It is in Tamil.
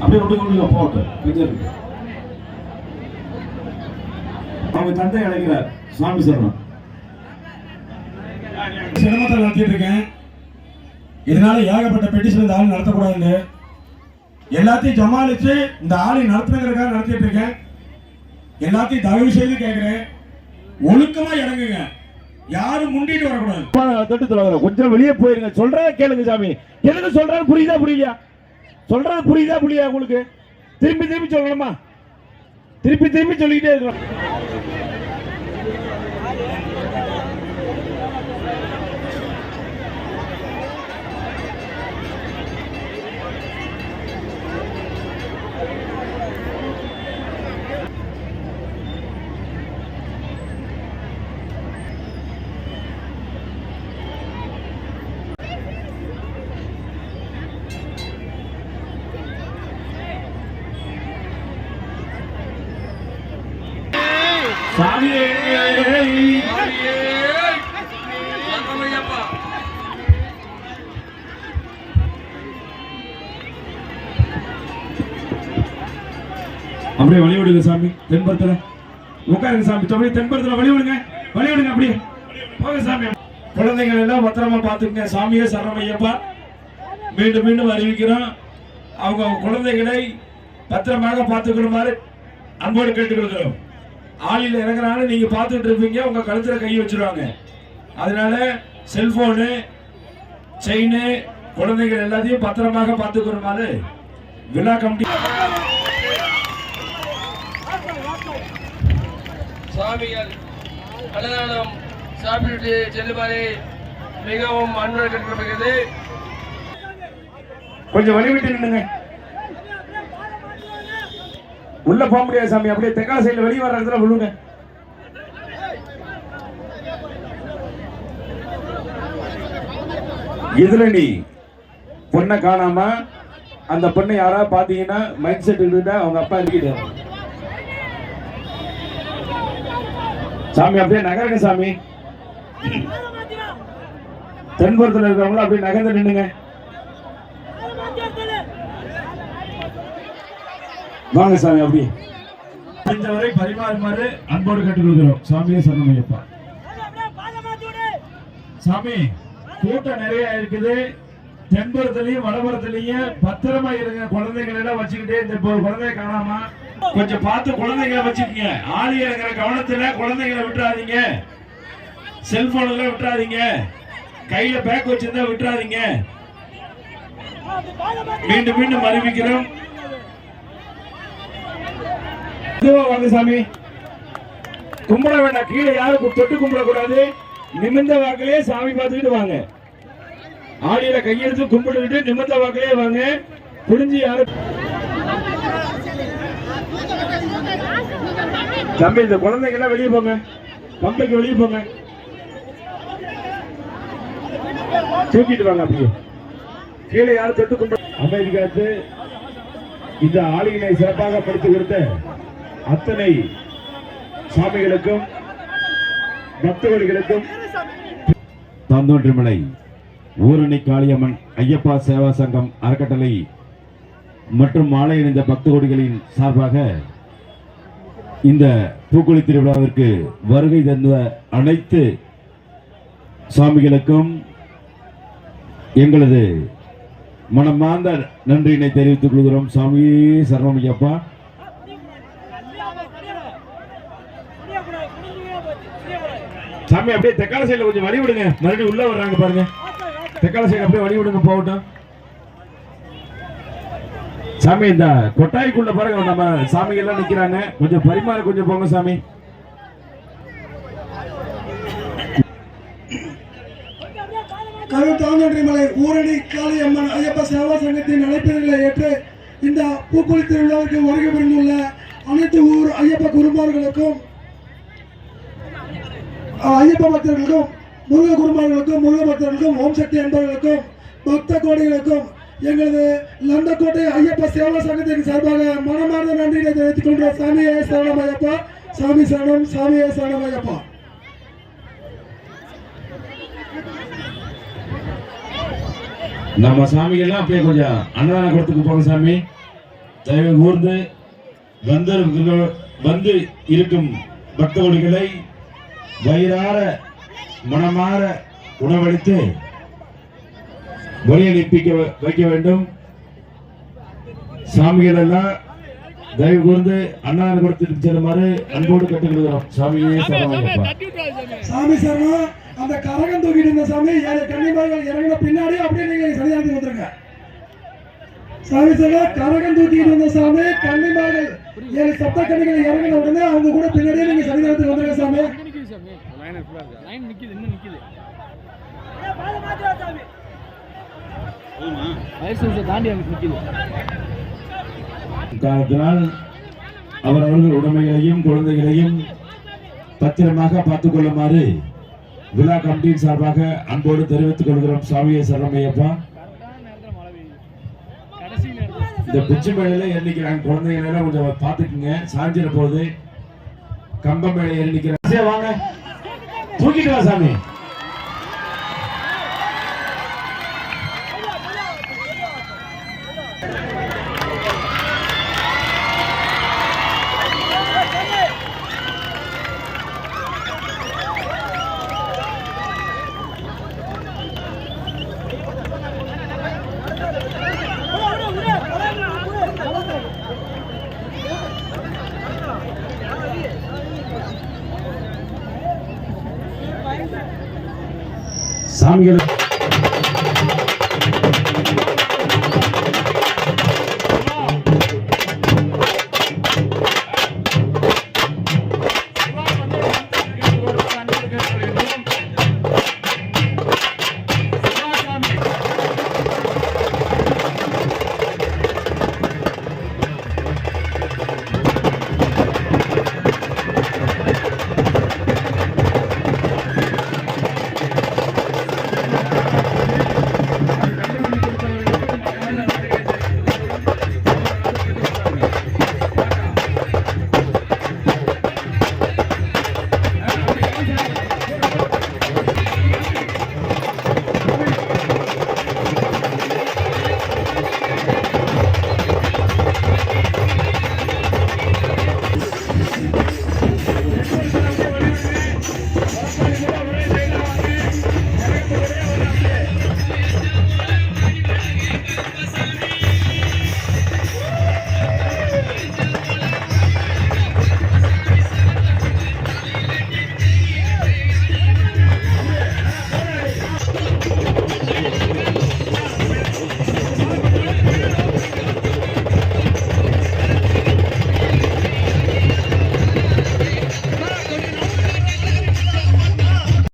அப்படியே விட்டு கொண்டு போகட்டும். கொஞ்சம் இருக்கு. அவங்க தந்தை அழைக்கிறார். சுவாமி சரணம். சிரமத்தை நடத்திட்டு இருக்கேன். இதனால ஏகப்பட்ட பெட்டிஷன் இந்த ஆள் நடத்தக்கூடாதுன்னு எல்லாத்தையும் ஜமாளிச்சு இந்த ஆளை நடத்துனதுக்காக நடத்திட்டு இருக்கேன். எல்லாத்தையும் தயவு செய்து கேட்கிறேன். ஒழுக்கமா இறங்குங்க. யாரும் முண்டிட்டு வரக்கூடாது. கொஞ்சம் வெளியே போயிருங்க. சொல்றத கேளுங்க சாமி. எனக்கு சொல்றது புரியுதா புரியலையா? சொல்றது புரியுதா புரியுதா உங்களுக்கு? திருப்பி திருப்பி சொல்லணுமா? திருப்பி திருப்பி சொல்லிக்கிட்டே இருக்கிறோம் சாமியே அப்படியே வழி விடுங்க சாமி தென்படுத்தல உட்காருங்க சாமி அப்படியே தென்படுத்தல வழி விடுங்க வழி விடுங்க அப்படியே. போங்க சாமி. குழந்தைகள் எல்லாம் பத்திரமா பார்த்துக்குங்க. சாமியே சரணமையப்பா மீண்டும் மீண்டும் அறிவிக்கிறோம். அவங்க அவங்க குழந்தைகளை பத்திரமாக பார்த்துக்கணுமாறு அன்போடு கேட்டுக்கொள்கிறோம். ஆளில் இறங்குறாங்க நீங்க பார்த்துட்டு இருப்பீங்க உங்க கழுத்துல கை வச்சிருவாங்க. அதனால செல்போனு செயின் குழந்தைகள் எல்லாத்தையும் பத்திரமாக பார்த்துக்கணுமாறு விழா கமிட்டி சுவாமிகள் அன்னதானம் சாப்பிட்டு செல்லுமாறு மிகவும் அன்புடன் கேட்கப்படுகிறது கொஞ்சம் வழி விட்டு நின்னுங்க உள்ள போக முடியாது சாமி அப்படியே தெக்கா சைடில் வெளியே வர இடத்துல விழுங்க. இதுல நீ? பொண்ணை காணாம அந்த பொண்ணை யாராவது பாத்தீங்கன்னா மைண்ட் செட் இருந்தா அவங்க அப்பா இருக்கிட்டு சாமி அப்படியே நகருங்க சாமி. தென்புறத்தில் இருக்கிறவங்களும் அப்படியே நகர்ந்து நின்னுங்க வாங்க சாமி அப்படி. முடிந்தவரை பரிமாறுமாறு அன்போடு கேட்டுக்கொள்கிறோம். சாமியே சரணமையப்பா. சாமி கூட்டம் நிறைய இருக்குது. தென்புறத்துலயும் வடபுறத்துலயும் பத்திரமா இருங்க. குழந்தைகள் எல்லாம் வச்சுக்கிட்டே இந்த ஒரு குழந்தைய காணாம கொஞ்சம் பார்த்து குழந்தைகளை வச்சுக்கோங்க. ஆளி இறங்குற கவனத்துல குழந்தைகளை விட்டுறாதீங்க. செல்போன்ல விட்டுறாதீங்க. கையில பேக் வச்சிருந்தா விட்டுறாதீங்க. மீண்டும் மீண்டும் அறிவிக்கிறோம். மெதுவா வாங்க சாமி. கும்பிட வேண்டாம் கீழே யாரும் தொட்டு கும்பிடக்கூடாது. நிமிர்ந்த வாக்கிலே சாமி பார்த்துக்கிட்டு வாங்க. ஆடியில கையெழுத்து கும்பிட்டுக்கிட்டு நிமிர்ந்த வாக்கிலே வாங்க. புரிஞ்சு யாரும் தம்பி இந்த குழந்தைங்க எல்லாம் வெளியே போங்க. பம்பைக்கு வெளியே போங்க. தூக்கிட்டு வாங்க அப்படியே. கீழே யாரும் தொட்டு கும்பிட அமைதி காத்து இந்த ஆளுகளை சிறப்பாக படித்து கொடுத்த அத்தனை சாமிகளுக்கும் பக்தர்களுக்கும் தாந்தோன்றிமலை ஊரணி காளியம்மன் ஐயப்பா சேவா சங்கம் அறக்கட்டளை மற்றும் மாலை இணைந்த பக்த கோடிகளின் சார்பாக இந்த பூக்குழி திருவிழாவிற்கு வருகை தந்த அனைத்து சாமிகளுக்கும் எங்களது மனமார்ந்த நன்றியினை தெரிவித்துக் கொள்கிறோம். சுவாமியே சரணமையப்பா சாமி அப்படியே தெக்கால சைடுல கொஞ்சம் வழி விடுங்க மறுபடியும் உள்ள வர்றாங்க பாருங்க. தெக்கால சைடு அப்படியே வழி விடுங்க போகட்டும். சாமி இந்த கொட்டாய்க்குள்ள பாருங்க நம்ம சாமி எல்லாம் நிக்கிறாங்க. கொஞ்சம் பரிமாற கொஞ்சம் போங்க சாமி. கருத்தாந்தொன்றிமலை ஊரணி காளியம்மன் ஐயப்ப சேவா சங்கத்தின் அழைப்பினர்களை ஏற்று இந்த பூக்குழி திருவிழாவிற்கு வருகை புரிந்துள்ள அனைத்து ஊர் ஐயப்ப குருமார்களுக்கும் ஐயப்ப பக்தர்களுக்கும் முருக குருமார்களுக்கும் முருக பக்தர்களுக்கும் ஓம் சக்தி என்பவர்களுக்கும் பக்த கோடிகளுக்கும் எங்களது லந்தக்கோட்டை ஐயப்ப சேவா சங்கத்தின் சார்பாக மனமார்ந்த நன்றியை தெரிவித்துக் கொண்ட சாமியே சரணம் ஐயப்பா. சாமி சரணம் சாமியே சரணம் ஐயப்பா. நம்ம சாமி அப்படியே கொஞ்சம் அன்னதானம் கொடுத்துக்கு போங்க சாமி. தயவு கூர்ந்து வந்து வந்து இருக்கும் பக்தவடிகளை வயிறார மனமாற உணவளித்து வழி அனுப்பிக்க வைக்க வேண்டும். சாமிகள் எல்லாம் தயவு கூர்ந்து அண்ணாந்து கொடுத்துட்டு செல்லுமாறு அன்போடு கட்டுக்கிறோம் சாமியே சாமி. சரணம். அந்த கரகம் தூக்கிட்டு இருந்த சாமி ஏழு கன்னிமார்கள் இறங்கின பின்னாடி அப்படியே நீங்க சரியானது வந்துருங்க சாமி சரணம். கரகம் தூக்கிட்டு இருந்த சாமி கன்னிமார்கள் ஏழு சப்த கன்னிகள் இறங்கின உடனே அவங்க கூட பின்னாடியே நீங்க சரியானதுக்கு வந்துருங்க சாமி. லைன் நிக்குது இன்னும் நிக்குது. உடைமைகளையும் குழந்தைகளையும் பத்திரமாக பார்த்துக் கொள்ளுமாறு விழா கமிட்டியின் சார்பாக அன்போடு தெரிவித்துக் கொள்கிறோம் சாமியை சரணமையப்பா. இந்த குச்சி மேலையில எண்ணிக்கிறாங்க குழந்தைகளை எல்லாம் கொஞ்சம் பார்த்துக்குங்க. சாஞ்சிட போகுது கம்பம் மேலே எண்ணிக்கிறேன் வாங்க. தூக்கிட்டு வா சாமி. சாமிகளுக்கு